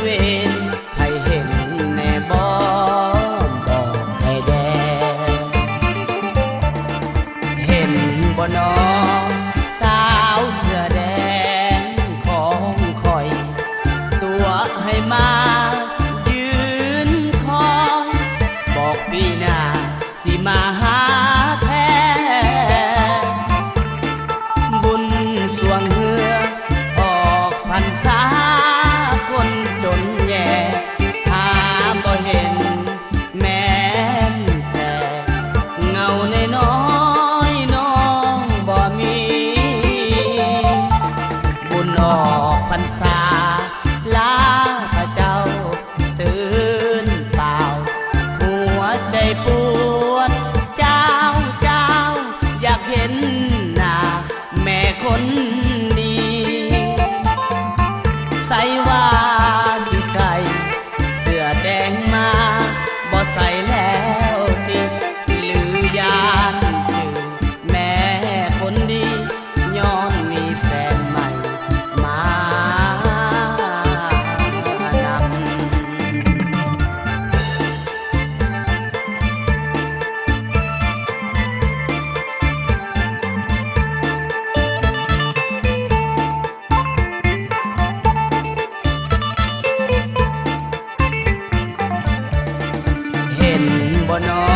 เวนให้เห็นแน่บอบอกให้แดงเห็นบ่นอสาวเสื้อแดงของคอย ตัวให้มา But bonor.